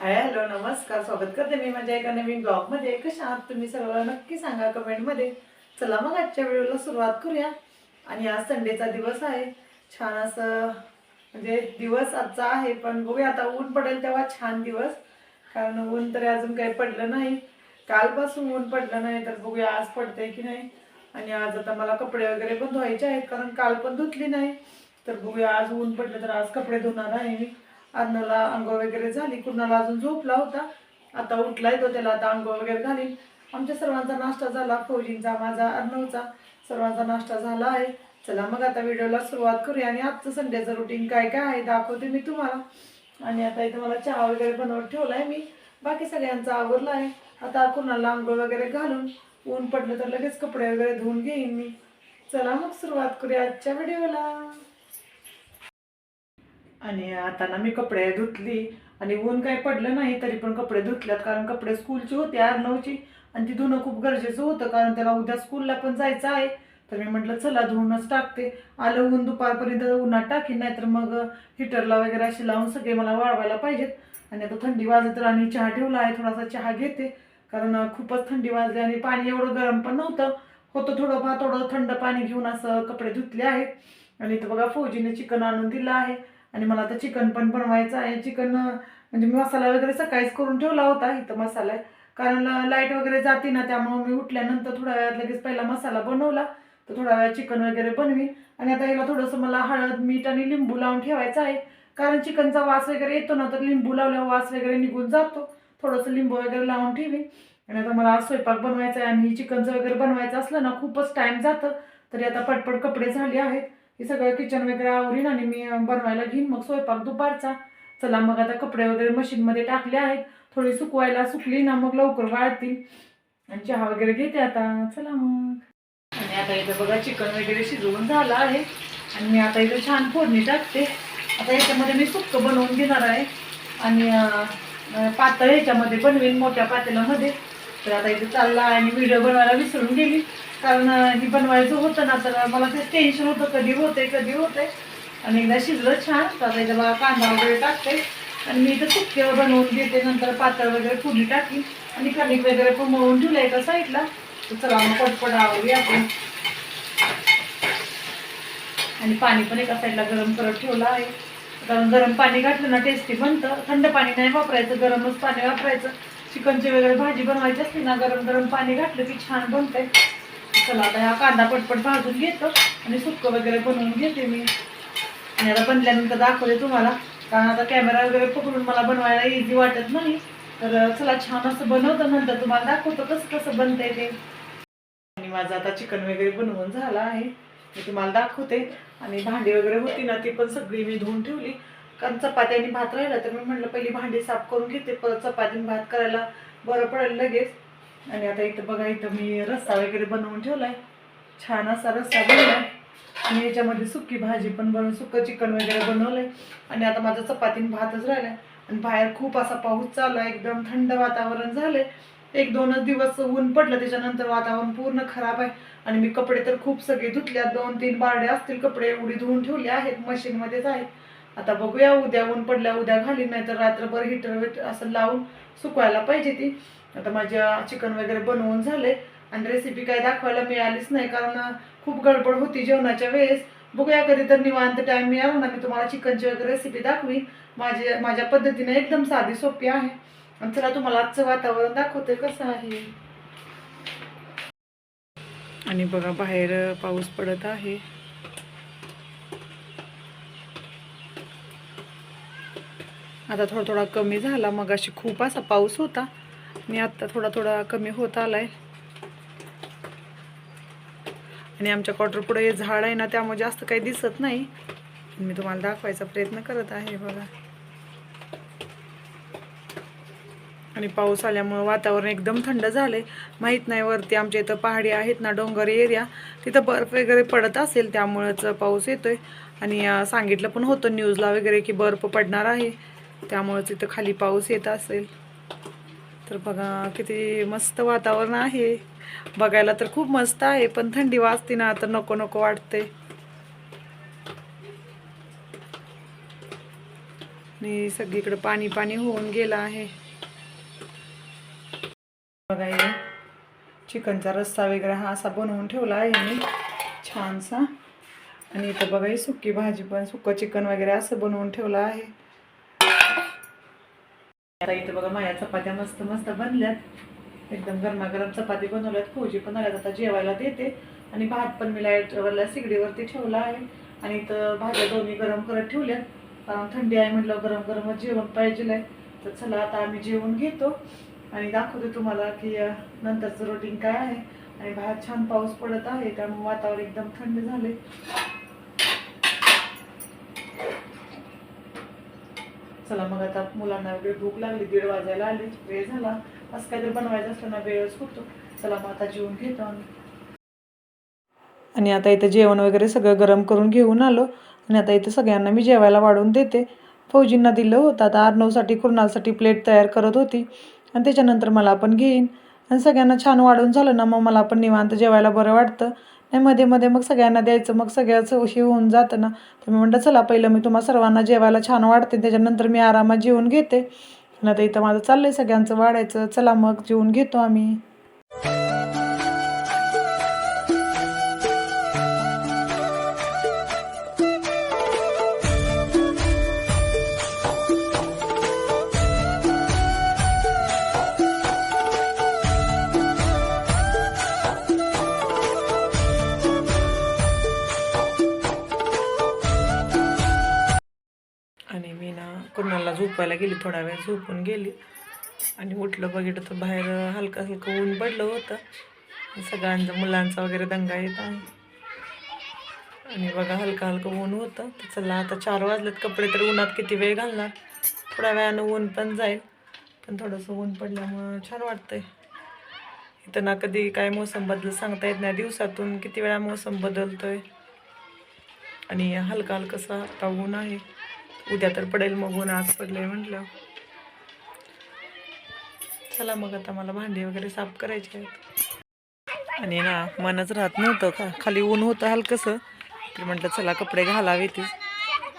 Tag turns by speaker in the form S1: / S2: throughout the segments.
S1: Hi hello नमस्कार स्वागत करते मी माझ्या एका नवीन ब्लॉगमध्ये. कशा आहात तुम्ही सर्व? नक्की सांगा कमेंटमध्ये. चला मग आजच्या व्हिडिओला सुरुवात करूया. आणि आज संडेचा दिवस आहे. छान असं म्हणजे दिवस आजचा आहे पण बघूया आता ऊन पडेल तेव्हा छान दिवस. कारण ऊन तरी अजून काही पडलं नाही. कालपासून ऊन पडलं नाही तर बघूया आज पडतंय की नाही. आणि आज आता मला कपडे वगैरे पण धुवायचे आहेत कारण काल पण धुतली नाही. तर बघूया आज ऊन पडलं तर आज कपडे धुणार आहे मी. अन्नाला अंघोळ वगैरे झाली कुणाला अजून झोपला होता. आता उठलाय तो त्याला आता अंघोळ वगैरे घालीन. आमच्या सर्वांचा नाश्ता झाला फौजींचा माझा अर्णवचा सर्वांचा नाश्ता झाला आहे. चला मग आता व्हिडिओला सुरुवात करूया आणि आजचं संडेचं रुटीन काय काय आहे दाखवते मी तुम्हाला. आणि आता इथं मला चहा वगैरे बनवून ठेवलाय मी. बाकी सगळ्यांचा आवरला आहे. आता कुणाला आंघोळ वगैरे घालून ऊन पडलं तर लगेच कपडे वगैरे धुवून घेईन मी. चला मग सुरुवात करूया आजच्या व्हिडिओला. आणि आता ना मी कपडे धुतली आणि ऊन काही पडलं नाही तरी पण कपडे धुतल्यात. कारण कपडे स्कूलची होती अर्नवची आणि ती धुणं खूप गरजेचं होतं कारण त्याला उद्या स्कूलला पण जायचं आहे. तर मी म्हटलं चला धुवूनच टाकते. आलं ऊन दुपारपर्यंत उन्हात टाकीन नाहीतर मग हिटरला वगैरे अशी लावून सगळे मला वाळवायला पाहिजेत. आणि आता थंडी वाजत तर आणि चहा ठेवला आहे थोडासा चहा घेते. कारण खूपच थंडी वाजली आणि पाणी एवढं गरम पण नव्हतं. होतं थोडंफार थोडं थंड पाणी घेऊन असं कपडे धुतले आहेत. आणि इथं बघा फौजीने चिकन आणून दिलं आहे. आणि मला आता चिकन पण बनवायचं आहे. चिकन म्हणजे मी मसाला वगैरे सकाळीच करून ठेवला होता इथं मसाला. कारण लाइट वगैरे जाते ना त्यामुळे मी उठल्यानंतर थोड्या वेळात लगेच पहिला मसाला बनवला. तर थोड्या वेळात चिकन वगैरे बनवीन. आणि आता याला थोडंसं मला हळद मीठ आणि लिंबू लावून ठेवायचं आहे. कारण चिकनचा वास वगैरे येतो ना तर लिंबू लावल्यावर वास वगैरे निघून जातो. थोडंसं लिंबू वगैरे लावून ठेवीन. आणि आता मला स्वयंपाक बनवायचा आहे आणि चिकनचं वगैरे बनवायचं असलं ना खूपच टाईम जातं. तरी आता पटपट कपडे झाले आहेत. हे सगळं किचन वगैरे आवरीन आणि मी बनवायला घेईन. मग स्वयंपाक दुपारचा. चला मग आता कपडे वगैरे मशीनमध्ये टाकले आहेत. थोडी सुकवायला सुकली ना मग लवकर वाळतील. आणि चहा वगैरे घेते आता. चला मग. आणि आता इथं बघा चिकन वगैरे शिजवून झालं आहे. आणि मी आता इथं छान फोडणी टाकते. आता याच्यामध्ये मी सुक्क बनवून घेणार आहे. आणि पातळ ह्याच्यामध्ये बनवेन मोठ्या पातेल्यामध्ये. तर आता इथे चालला आणि व्हिडिओ बनवायला विसरून गेली. कारण हे बनवायचं होतं ना तर मला ते टेन्शन होतं कधी होते कधी होते आणि एकदा शिजलं छान तर आता इथं कांदा वगैरे टाकते. आणि मी इथं सुक्के बनवून घेते नंतर पातळ वगैरे फुडी टाकी. आणि कणिक वगैरे पण मळून ठेवलं एका साईडला. तर चला मग पटपट आवडली आपण. आणि पाणी पण एका साईडला गरम करत ठेवलं आहे. कारण गरम पाणी घातलं ना टेस्टी बनतं. थंड पाणी नाही वापरायचं गरमच पाणी वापरायचं. चिकनची वगैरे भाजी बनवायची असते ना गरम गरम पाणी घातलं की छान बनतंय. चला आता हा कांदा पटपट भाजून घेतो आणि सुक्क वगैरे बनवून घेते मी. आणि आता बनल्यानंतर दाखवते तुम्हाला. कारण आता कॅमेरा वगैरे पकडून मला बनवायला इझी वाटत नाही. तर चला छान असं बनवतं नंतर तुम्हाला दाखवतो कसं कसं बनतंय ते. आणि माझं आता चिकन वगैरे बनवून झालं आहे. मी तुम्हाला दाखवते. आणि भांडी वगैरे होती ना ती पण सगळी मी धुवून ठेवली. कारण चपाती आणि भात राहिला तर मी म्हटलं पहिली भांडी साफ करून घेते. परत चपाती आणि भात करायला बरं पडेल लगेच. आणि आता इथं बघा इथं मी रस्सा वगैरे बनवून ठेवलाय. छान असा रस्सा बनवलाय. आणि याच्यामध्ये सुकी भाजी पण बनवून सुकं चिकन वगैरे बनवलंय. आणि आता माझं चपातीन भातच राहिलाय. आणि बाहेर खूप असा पाऊस चालू आहे एकदम थंड वातावरण झालंय. एक दोनच दिवस ऊन पडलं त्याच्यानंतर वातावरण पूर्ण खराब आहे. आणि मी कपडे तर खूप सगळे धुतल्या दोन तीन बारडे असतील कपडे एवढी धुवून ठेवले आहेत मशीनमध्येच आहेत. आता बघूया उद्या ऊन पडल्या उद्या घालीन नाही तर रात्रभर हिटर विटर असं लावून सुकवायला पाहिजे ती. आता माझ्या चिकन वगैरे बनवून झाले आणि रेसिपी काय दाखवायला मिळालीच नाही कारण खूप गडबड होती जेवणाच्या वेळेस. बघूया कधी तर निवांत टाइम मिळाला ना मी तुम्हाला चिकनची वगैरे रेसिपी दाखवी माझे माझ्या पद्धतीने एकदम साधी सोपी आहे. आणि चला तुम्हाला आजचं वातावरण दाखवते कसं आहे. आणि बघा बाहेर पाऊस पडत आहे. आता थोडा थोडा कमी झाला मग अशी खूप असा पाऊस होता. मी आत्ता थोडा थोडा कमी होत आलाय. आणि आमच्या क्वार्टर पुढे झाड आहे ना त्यामुळे जास्त काही दिसत नाही. मी तुम्हाला दाखवायचा प्रयत्न करत आहे बघा. आणि पाऊस आल्यामुळं वातावरण एकदम थंड झालंय. माहीत नाही वरती आमच्या इथं पहाडी आहेत ना डोंगरी एरिया. तिथं बर्फ वगैरे पडत असेल त्यामुळंच पाऊस येतोय. आणि सांगितलं पण होतं न्यूजला वगैरे की बर्फ पडणार आहे. त्यामुळंच तिथं खाली पाऊस येत असेल. तर बघा किती मस्त वातावरण आहे. बघायला तर खूप मस्त आहे पण थंडी वाजते ना तर नको नको वाटते. आणि सगळीकडे पाणी पाणी होऊन गेलं आहे. बघा हे चिकनचा रस्सा वगैरे हा असा बनवून ठेवला आहे मी छानसा. आणि इथं बघा ही सुकी भाजी पण सुकं चिकन वगैरे असं बनवून ठेवलं आहे. आता इथं बघा माझ्या चपात्या मस्त मस्त बनल्यात. एकदम गरमागरम चपाती बनवल्यात. खोजी पण आल्यात. आता जेवायला देते. आणि भात पण मी लाईटवरला सिगडीवरती ठेवला आहे. आणि इथं भाज्या दोन्ही गरम करत ठेवल्यात. कारण थंडी आहे म्हटलं गरम गरमच जेवण पाहिजे आहे. तर चला आता आम्ही जेवण घेतो. आणि दाखवते तुम्हाला की नंतरचं रुटीन काय आहे. आणि बाहेर छान पाऊस पडत आहे. त्यामुळे वातावरण एकदम थंड झाले चला मग आता मुलांना वगैरे भूक लागली दीड वाजायला आली वेळ झाला. असं काहीतरी बनवायचं असलं ना वेळच होतो चला मग आता जेवून घेतो आम्ही. आणि आता इथं जेवण वगैरे सगळं गरम करून घेऊन आलो. आणि आता इथं सगळ्यांना मी जेवायला वाढून देते. फौजींना दिलं होतं. आता आर्नवसाठी कुरणालसाठी प्लेट तयार करत होती. आणि त्याच्यानंतर मला पण घेईन. आणि सगळ्यांना छान वाढून झालं ना मग मला पण निवांत जेवायला बरं वाटतं. नाही मध्ये मध्ये मग सगळ्यांना द्यायचं. मग सगळ्याचं उशी होऊन जातं ना. तर मी म्हणलं चला पहिलं मी तुम्हा सर्वांना जेवायला छान वाढते. त्याच्यानंतर मी आरामात जेवून घेते. नाही तर इथं माझं चाललं आहे सगळ्यांचं वाढायचं. चला मग जेवून घेतो आम्ही. मी ना कुणाला झोपायला गेली थोडा वेळ झोपून गेली. आणि उठलं बघितलं तर बाहेर हलकं हलकं ऊन पडलं होतं. सगळ्यांचा मुलांचा वगैरे दंगा येत. आहे आणि बघा हलकं हलकं ऊन होतं. तर चला आता चार वाजलेत कपडे तर उन्हात किती वेळ घालणार? थोड्या वेळानं ऊन पण जाईल. पण थोडंसं ऊन पडल्यामुळं छान वाटतंय. इथं ना कधी काय मोसम बदल सांगता येत नाही. दिवसातून किती वेळा मोसम बदलतोय. आणि हलका हलकसा आता ऊन आहे. उद्या तर पडेल मग ऊन आज पडलंय म्हटलं. चला मग आता मला भांडी वगैरे साफ करायची आहेत. आणि ना मनच राहत नव्हतं का खाली ऊन होतं हलकंसं. तर म्हटलं चला कपडे घालावेतीच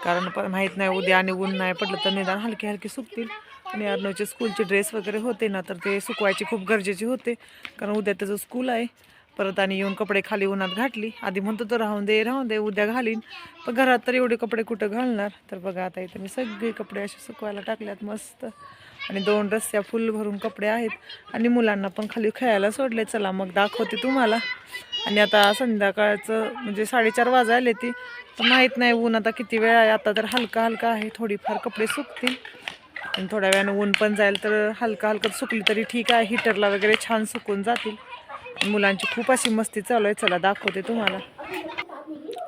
S1: कारण पण माहीत नाही उद्या आणि ऊन नाही पडलं तर निदान हलके हलके सुकतील. आणि अर्नवचे स्कूलचे ड्रेस वगैरे होते ना तर ते सुकवायचे खूप गरजेचे होते. कारण उद्या त्याचं स्कूल आहे. परत आणि येऊन कपडे खाली उन्हात घातली. आधी म्हणतो तर राहून दे राहून दे उद्या घालीन. पण घरात तर एवढे कपडे कुठं घालणार? तर बघा आता इथे मी सगळे कपडे असे सुकवायला टाकल्यात मस्त. आणि दोन रस्त्या फुल भरून कपडे आहेत. आणि मुलांना पण खाली खेळायला सोडले चला मग दाखवते तुम्हाला. आणि आता संध्याकाळचं म्हणजे साडेचार वाजायले ती. तर माहीत नाही ऊन आता किती वेळ आहे. आता तर हलका हलका आहे. थोडीफार कपडे सुकतील. आणि थोड्या वेळानं ऊन पण जाईल तर हलका हलकं सुकली तरी ठीक आहे. हिटरला वगैरे छान सुकून जातील. मुलांची खूप अशी मस्ती चालू आहे. चला दाखवते तुम्हाला.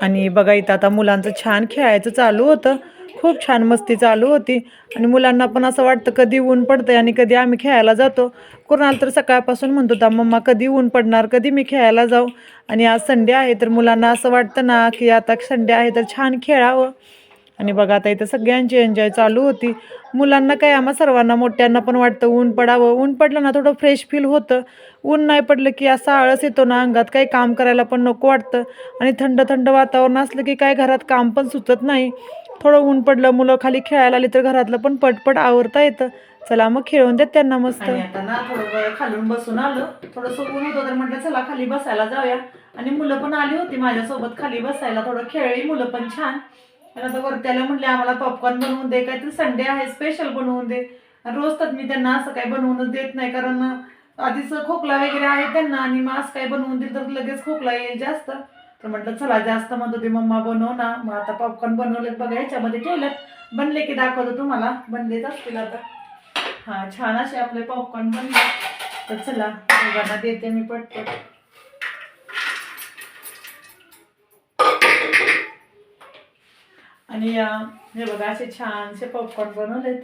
S1: आणि बघा इथं आता मुलांचं छान खेळायचं चालू होतं. खूप छान मस्ती चालू होती. आणि मुलांना पण असं वाटतं कधी ऊन पडतंय आणि कधी आम्ही खेळायला जातो. कोणाला तर सकाळपासून म्हणतो होता मम्मा कधी ऊन पडणार कधी मी खेळायला जाऊ? आणि आज संडे आहे तर मुलांना असं वाटतं ना की आता संडे आहे तर छान खेळावं. आणि बघा आता इथं सगळ्यांची एन्जॉय चालू होती. मुलांना काय आम्हा सर्वांना मोठ्यांना पण वाटतं ऊन पडावं. ऊन पडलं ना थोडं फ्रेश फील होतं. ऊन नाही पडलं की असा आळस येतो ना अंगात काही काम करायला पण नको वाटतं. आणि थंड थंड वातावरण असलं की काय घरात काम पण सुचत नाही. थोडं ऊन पडलं मुलं खाली खेळायला आली तर घरातलं पण पटपट आवरता येतं. चला मग खेळून देत त्यांना मस्त. आता ना थोडं खालून बसून आलं. थोडंसं ऊन होतं तर म्हटलं चला खाली बसायला जाऊया. आणि मुलं पण आली होती माझ्यासोबत खाली बसायला. थोडं खेळली मुलं पण छान. आणि आता वरत्याला म्हटले आम्हाला पॉपकॉर्न बनवून दे काहीतरी संडे आहे स्पेशल बनवून दे. रोज तर मी त्यांना असं काही बनवूनच देत नाही कारण आधीच खोकला वगैरे आहे त्यांना आणि मग असं काही बनवून दिलं तर लगेच खोकला येईल जास्त. तर म्हटलं चला जास्त म्हणत होते मम्मा बनव ना. मग आता पॉपकॉर्न बनवलेत बघा ह्याच्यामध्ये ठेवलं बनले की दाखवतो तुम्हाला. बनलेच असतील आता. हा छान असे आपले पॉपकॉर्न बनले. तर चला दोघांना देते मी पटपट. आणि हे बघा असे छानसे पॉपकॉर्न बनवलेत.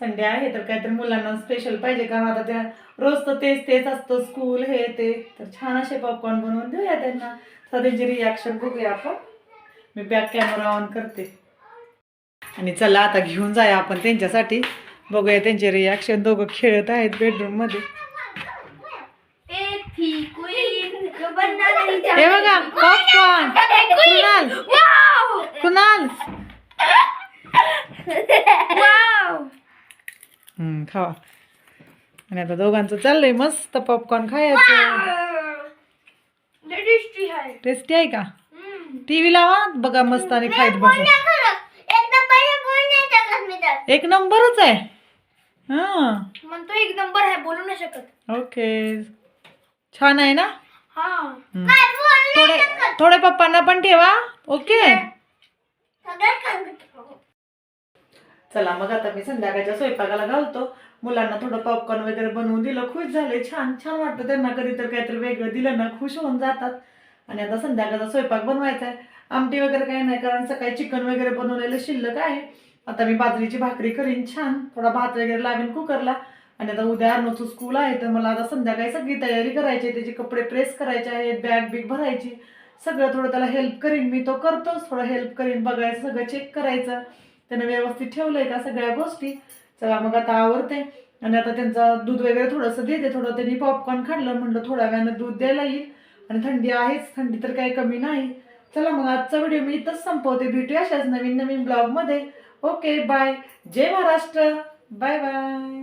S1: संडे आहे तर काहीतरी मुलांना स्पेशल पाहिजे कारण आता त्या रोज तर तेच तेच असतं स्कूल हे ते. तर छान असे पॉपकॉर्न बनवून देऊया त्यांना. तर त्यांची रिॲक्शन बघूया आपण. मी बॅक कॅमेरा ऑन करते. आणि चला आता घेऊन जाऊया आपण त्यांच्यासाठी. बघूया त्यांचे रिॲक्शन दोघं खेळत आहेत बेडरूममध्ये हे बघा पॉपकॉर्न कुणाल कुणाल
S2: वाव
S1: हम्म, खावा आणि आता दोघांचं चाललंय मस्त पॉपकॉर्न खायचं.
S2: टेस्टी आहे.
S1: का. टीव्ही लावा बघा मस्त आणि खायत बसा. एक नंबरच आहे. हां.
S2: म्हणतो एक नंबर आहे बोलू नाही शकत.
S1: ओके. छान आहे ना?
S2: हा.
S1: थोडे थोडे पप्पांना पण ठेवा. ओके. चला मग आता मी संध्याकाळच्या स्वयंपाकाला घालतो. मुलांना थोडं पॉपकॉर्न वगैरे बनवून दिलं. खुश झाले. छान छान वाटतं त्यांना. कधी तर काहीतरी वेगळं दिलं ना खुश होऊन जातात. आणि आता संध्याकाळचा स्वयंपाक बनवायचा आहे. आमटी वगैरे काही नाही कारण सकाळी चिकन वगैरे बनवलेलं शिल्लक आहे. आता मी बाजरीची भाकरी करीन. छान. थोडा भात वगैरे लावेन कुकरला. आणि आता उद्या अर्नोचं स्कूल आहे तर मला आता संध्याकाळी सगळी तयारी करायची आहे. त्याचे कपडे प्रेस करायचे आहेत बॅग बिग भरायची. सगळं थोडं त्याला हेल्प करीन मी. तो करतोच. थोडं हेल्प करीन बघायचं सगळं चेक करायचं. त्यानं व्यवस्थित ठेवलंय का सगळ्या गोष्टी. चला मग आता आवडते आणि आता त्यांचं दूध वगैरे थोडंसं देते. थोडं त्यांनी पॉपकॉर्न खाल्लं. म्हणलं थोड्या वेळानं दूध द्यायला येईल. आणि थंडी आहेच. थंडी तर काही कमी नाही. चला मग आजचा व्हिडिओ मी इथंच संपवते. भेटूया अशाच नवीन नवीन ब्लॉगमध्ये. Okay bye. Jai Maharashtra. Bye bye.